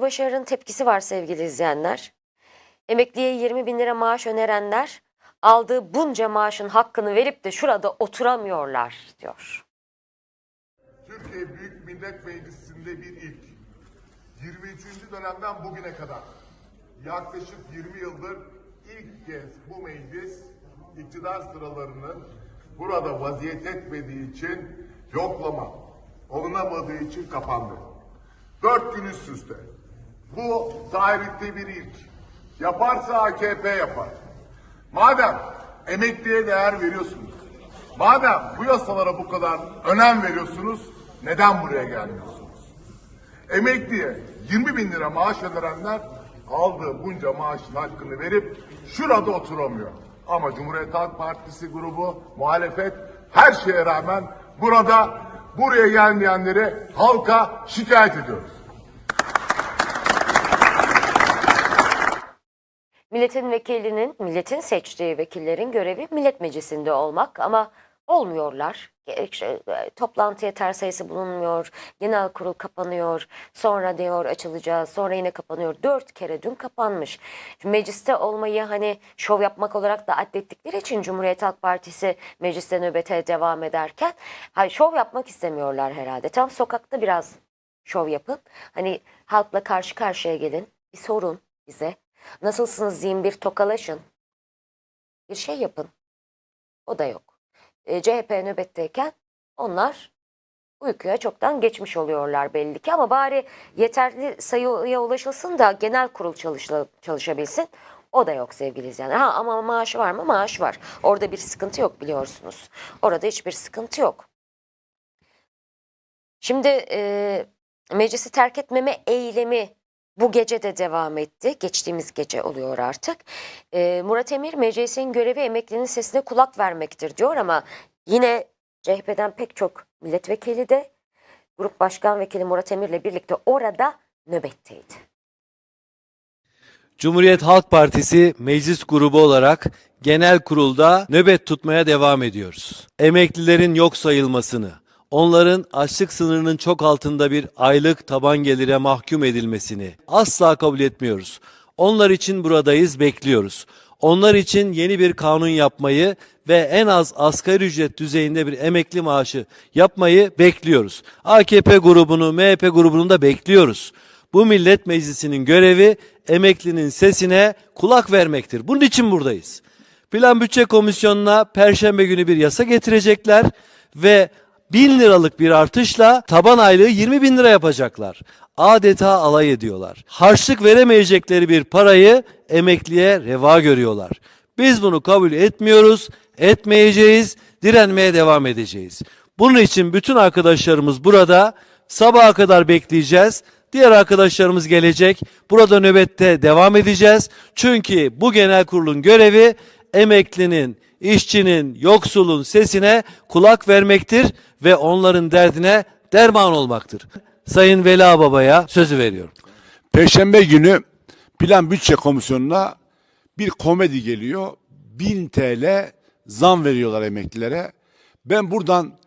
Başarı'nın tepkisi var sevgili izleyenler. Emekliye 20 bin lira maaş önerenler aldığı bunca maaşın hakkını verip de şurada oturamıyorlar diyor. Türkiye Büyük Millet Meclisi'nde bir ilk. 23. dönemden bugüne kadar yaklaşık 20 yıldır ilk kez bu meclis iktidar sıralarının burada vaziyet etmediği için yoklama olunamadığı için kapandı. Dört gün üst üste. Bu tarihte bir ilk. Yaparsa AKP yapar. Madem emekliye değer veriyorsunuz, madem bu yasalara bu kadar önem veriyorsunuz, neden buraya gelmiyorsunuz? Emekliye 20 bin lira maaş önerenler aldığı bunca maaşın hakkını verip şurada oturamıyor. Ama Cumhuriyet Halk Partisi grubu, muhalefet her şeye rağmen burada buraya gelmeyenleri halka şikayet ediyoruz. Milletin vekilinin, milletin seçtiği vekillerin görevi millet meclisinde olmak ama olmuyorlar. Gerekçe- e, Toplantı yeter sayısı bulunmuyor, genel kurul kapanıyor, sonra diyor açılacağız, sonra yine kapanıyor. Dört kere dün kapanmış. Mecliste olmayı hani şov yapmak olarak da addettikleri için Cumhuriyet Halk Partisi mecliste nöbete devam ederken hani şov yapmak istemiyorlar herhalde. Tam sokakta biraz şov yapın. Hani halkla karşı karşıya gelin, bir sorun bize. Nasılsınız diyeyim bir tokalaşın. Bir şey yapın. O da yok. E, CHP nöbetteyken onlar uykuya çoktan geçmiş oluyorlar belli ki ama bari yeterli sayıya ulaşılsın da genel kurul çalışla, çalışabilsin. O da yok sevgili izleyenler. Ha, ama maaşı var mı? Maaş var. Orada bir sıkıntı yok biliyorsunuz. Orada hiçbir sıkıntı yok. Şimdi e, meclisi terk etmeme eylemi bu gece de devam etti. Geçtiğimiz gece oluyor artık. Ee, Murat Emir meclisin görevi emeklinin sesine kulak vermektir diyor ama yine CHP'den pek çok milletvekili de Grup Başkan Vekili Murat Emir'le birlikte orada nöbetteydi. Cumhuriyet Halk Partisi meclis grubu olarak genel kurulda nöbet tutmaya devam ediyoruz. Emeklilerin yok sayılmasını, onların açlık sınırının çok altında bir aylık taban gelire mahkum edilmesini asla kabul etmiyoruz. Onlar için buradayız, bekliyoruz. Onlar için yeni bir kanun yapmayı ve en az asgari ücret düzeyinde bir emekli maaşı yapmayı bekliyoruz. AKP grubunu, MHP grubunu da bekliyoruz. Bu millet meclisinin görevi emeklinin sesine kulak vermektir. Bunun için buradayız. Plan Bütçe Komisyonu'na perşembe günü bir yasa getirecekler ve bin liralık bir artışla taban aylığı 20 bin lira yapacaklar. Adeta alay ediyorlar. Harçlık veremeyecekleri bir parayı emekliye reva görüyorlar. Biz bunu kabul etmiyoruz, etmeyeceğiz, direnmeye devam edeceğiz. Bunun için bütün arkadaşlarımız burada sabaha kadar bekleyeceğiz. Diğer arkadaşlarımız gelecek. Burada nöbette devam edeceğiz. Çünkü bu genel kurulun görevi emeklinin, işçinin, yoksulun sesine kulak vermektir ve onların derdine derman olmaktır. Sayın Vela Baba'ya sözü veriyorum. Perşembe günü Plan Bütçe Komisyonu'na bir komedi geliyor. 1000 TL zam veriyorlar emeklilere. Ben buradan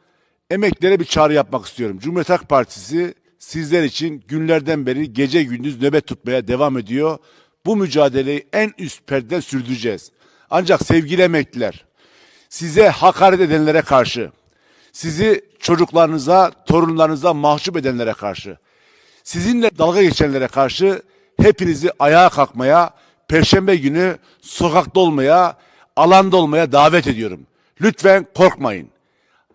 emeklilere bir çağrı yapmak istiyorum. Cumhuriyet Halk Partisi sizler için günlerden beri gece gündüz nöbet tutmaya devam ediyor. Bu mücadeleyi en üst perdeden sürdüreceğiz. Ancak sevgili emekliler, size hakaret edenlere karşı, sizi çocuklarınıza, torunlarınıza mahcup edenlere karşı, sizinle dalga geçenlere karşı hepinizi ayağa kalkmaya, perşembe günü sokakta olmaya, alanda olmaya davet ediyorum. Lütfen korkmayın.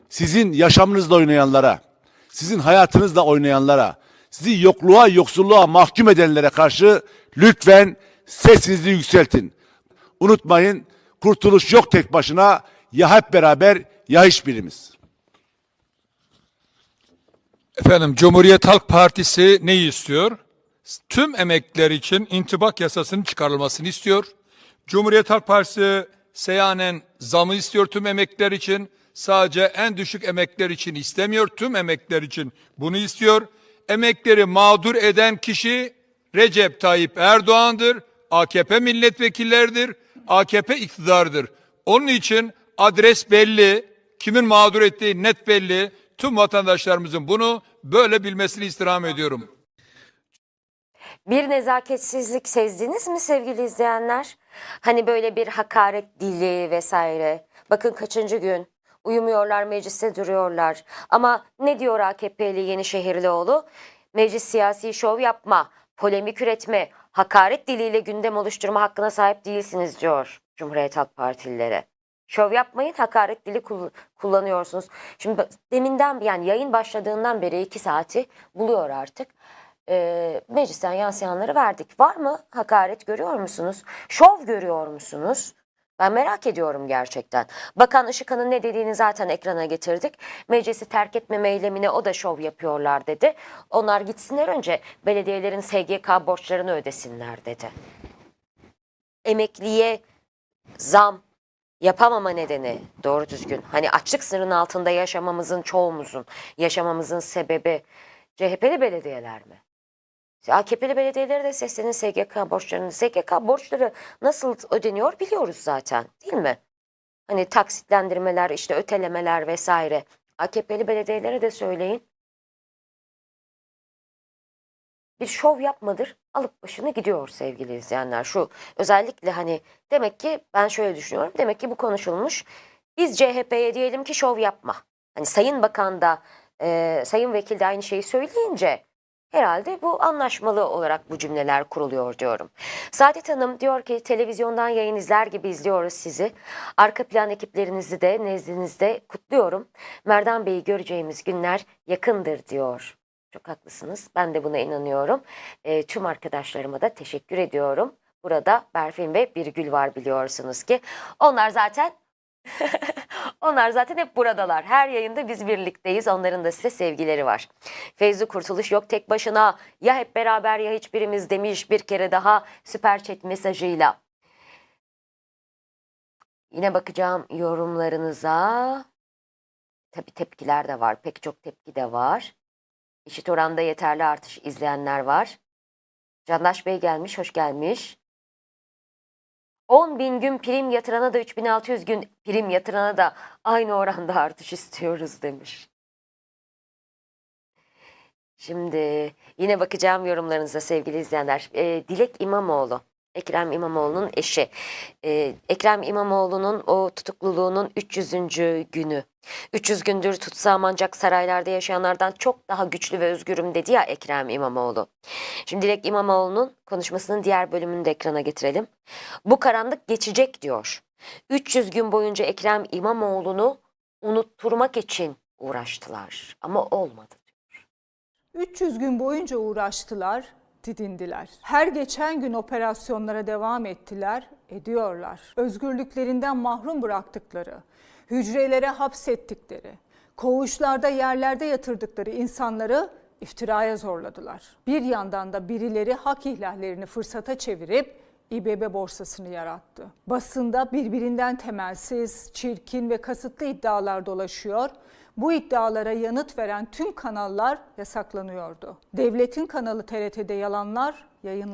Sizin yaşamınızla oynayanlara, sizin hayatınızla oynayanlara, sizi yokluğa, yoksulluğa mahkum edenlere karşı lütfen sesinizi yükseltin. Unutmayın, kurtuluş yok tek başına, ya hep beraber ya hiçbirimiz. Efendim Cumhuriyet Halk Partisi neyi istiyor? Tüm emekliler için intibak yasasının çıkarılmasını istiyor. Cumhuriyet Halk Partisi seyyanen zamı istiyor tüm emekliler için. Sadece en düşük emekliler için istemiyor. Tüm emekliler için bunu istiyor. Emekleri mağdur eden kişi Recep Tayyip Erdoğan'dır. AKP milletvekilleridir. AKP iktidardır. Onun için adres belli. Kimin mağdur ettiği net belli. Tüm vatandaşlarımızın bunu böyle bilmesini istirham ediyorum. Bir nezaketsizlik sezdiniz mi sevgili izleyenler? Hani böyle bir hakaret dili vesaire. Bakın kaçıncı gün uyumuyorlar mecliste duruyorlar. Ama ne diyor AKP'li Yenişehirlioğlu? Meclis siyasi şov yapma, polemik üretme, hakaret diliyle gündem oluşturma hakkına sahip değilsiniz diyor Cumhuriyet Halk Partililere. Şov yapmayın, hakaret dili kull- kullanıyorsunuz. Şimdi deminden yani yayın başladığından beri iki saati buluyor artık. Ee, meclisten yansıyanları verdik. Var mı hakaret görüyor musunuz? Şov görüyor musunuz? Ben merak ediyorum gerçekten. Bakan Işıkhan'ın ne dediğini zaten ekrana getirdik. Meclisi terk etmeme eylemine o da şov yapıyorlar dedi. Onlar gitsinler önce belediyelerin SGK borçlarını ödesinler dedi. Emekliye zam yapamama nedeni doğru düzgün. Hani açlık sınırının altında yaşamamızın çoğumuzun yaşamamızın sebebi CHP'li belediyeler mi? AKP'li belediyelere de seslenin SGK borçlarını. SGK borçları nasıl ödeniyor biliyoruz zaten değil mi? Hani taksitlendirmeler, işte ötelemeler vesaire. AKP'li belediyelere de söyleyin. Bir şov yapmadır, alıp başını gidiyor sevgili izleyenler. Şu özellikle hani demek ki ben şöyle düşünüyorum. Demek ki bu konuşulmuş. Biz CHP'ye diyelim ki şov yapma. Hani Sayın Bakan da, e, Sayın Vekil de aynı şeyi söyleyince Herhalde bu anlaşmalı olarak bu cümleler kuruluyor diyorum. Saadet Hanım diyor ki televizyondan yayın izler gibi izliyoruz sizi. Arka plan ekiplerinizi de nezdinizde kutluyorum. Merdan Bey'i göreceğimiz günler yakındır diyor. Çok haklısınız. Ben de buna inanıyorum. E, tüm arkadaşlarıma da teşekkür ediyorum. Burada Berfin ve Birgül var biliyorsunuz ki. Onlar zaten onlar zaten hep buradalar. Her yayında biz birlikteyiz. Onların da size sevgileri var. Feyzi Kurtuluş yok tek başına. Ya hep beraber ya hiçbirimiz demiş bir kere daha süper chat mesajıyla. Yine bakacağım yorumlarınıza. Tabii tepkiler de var. Pek çok tepki de var. Eşit oranda yeterli artış izleyenler var. Candaş Bey gelmiş, hoş gelmiş. 10 bin gün prim yatırana da 3600 gün prim yatırana da aynı oranda artış istiyoruz demiş. Şimdi yine bakacağım yorumlarınıza sevgili izleyenler. Ee, Dilek İmamoğlu, Ekrem İmamoğlu'nun eşi. Ee, Ekrem İmamoğlu'nun o tutukluluğunun 300. günü. 300 gündür tutsam ancak saraylarda yaşayanlardan çok daha güçlü ve özgürüm dedi ya Ekrem İmamoğlu. Şimdi Dilek İmamoğlu'nun konuşmasının diğer bölümünü de ekrana getirelim. Bu karanlık geçecek diyor. 300 gün boyunca Ekrem İmamoğlu'nu unutturmak için uğraştılar ama olmadı. 300 gün boyunca uğraştılar, didindiler. Her geçen gün operasyonlara devam ettiler, ediyorlar. Özgürlüklerinden mahrum bıraktıkları, hücrelere hapsettikleri, koğuşlarda yerlerde yatırdıkları insanları iftiraya zorladılar. Bir yandan da birileri hak ihlallerini fırsata çevirip İBB borsasını yarattı. Basında birbirinden temelsiz, çirkin ve kasıtlı iddialar dolaşıyor. Bu iddialara yanıt veren tüm kanallar yasaklanıyordu. Devletin kanalı TRT'de yalanlar yayınlanıyordu.